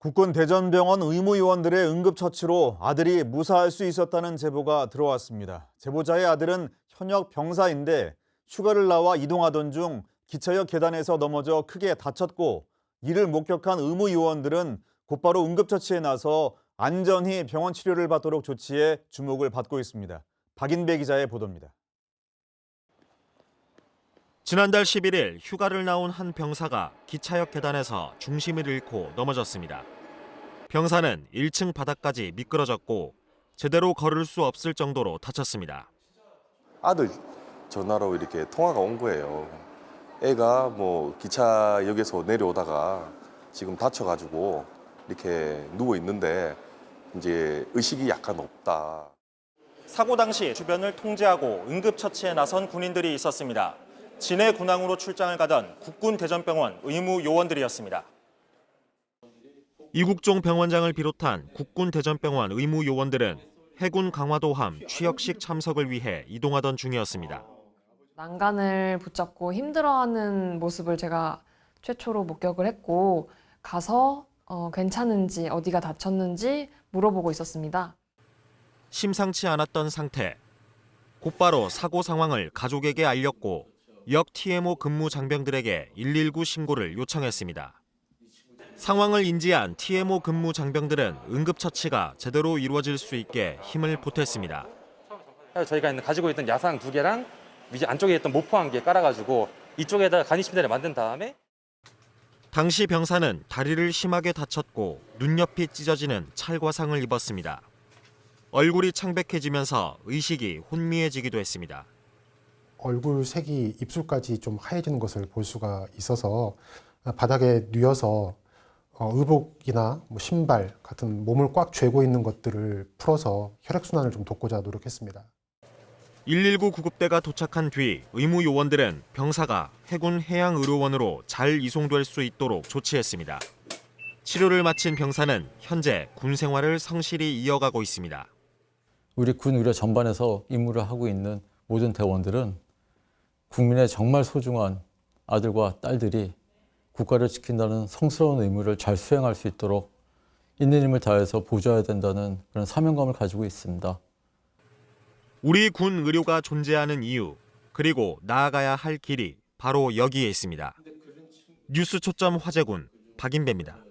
국군 대전병원 의무요원들의 응급처치로 아들이 무사할 수 있었다는 제보가 들어왔습니다. 제보자의 아들은 현역 병사인데 휴가를 나와 이동하던 중 기차역 계단에서 넘어져 크게 다쳤고 이를 목격한 의무요원들은 곧바로 응급처치에 나서 안전히 병원 치료를 받도록 조치해 주목을 받고 있습니다. 박인배 기자의 보도입니다. 지난달 11일 휴가를 나온 한 병사가 기차역 계단에서 중심을 잃고 넘어졌습니다. 병사는 1층 바닥까지 미끄러졌고 제대로 걸을 수 없을 정도로 다쳤습니다. 아들 전화로 이렇게 통화가 온 거예요. 애가 뭐 기차역에서 내려오다가 지금 다쳐가지고 이렇게 누워 있는데 이제 의식이 약간 없다. 사고 당시 주변을 통제하고 응급처치에 나선 군인들이 있었습니다. 진해 군항으로 출장을 가던 국군 대전병원 의무 요원들이었습니다. 이국종 병원장을 비롯한 국군 대전병원 의무 요원들은 해군 강화도함 취역식 참석을 위해 이동하던 중이었습니다. 난간을 붙잡고 힘들어하는 모습을 제가 최초로 목격을 했고 가서 어, 괜찮은지 어디가 다쳤는지 물어보고 있었습니다. 심상치 않았던 상태. 곧바로 사고 상황을 가족에게 알렸고 역 TMO 근무 장병들에게 119 신고를 요청했습니다. 상황을 인지한 TMO 근무 장병들은 응급처치가 제대로 이루어질 수 있게 힘을 보탰습니다. 저희가 가지고 있던 야상 두 개랑 이제 안쪽에 있던 모포 한 개 깔아가지고 이쪽에다 간이 침대를 만든 다음에 당시 병사는 다리를 심하게 다쳤고 눈옆이 찢어지는 찰과상을 입었습니다. 얼굴이 창백해지면서 의식이 혼미해지기도 했습니다. 얼굴 색이 입술까지 좀 하얘지는 것을 볼 수가 있어서 바닥에 뉘어서 어, 의복이나 뭐 신발 같은 몸을 꽉 쥐고 있는 것들을 풀어서 혈액순환을 좀 돕고자 노력했습니다. 119 구급대가 도착한 뒤 의무 요원들은 병사가 해군 해양의료원으로 잘 이송될 수 있도록 조치했습니다. 치료를 마친 병사는 현재 군 생활을 성실히 이어가고 있습니다. 우리 군 의료 전반에서 임무를 하고 있는 모든 대원들은 국민의 정말 소중한 아들과 딸들이 국가를 지킨다는 성스러운 의무를 잘 수행할 수 있도록 있는 힘을 다해서 보좌해야 된다는 그런 사명감을 가지고 있습니다. 우리 군 의료가 존재하는 이유 그리고 나아가야 할 길이 바로 여기에 있습니다. 뉴스 초점 화재군 박인배입니다.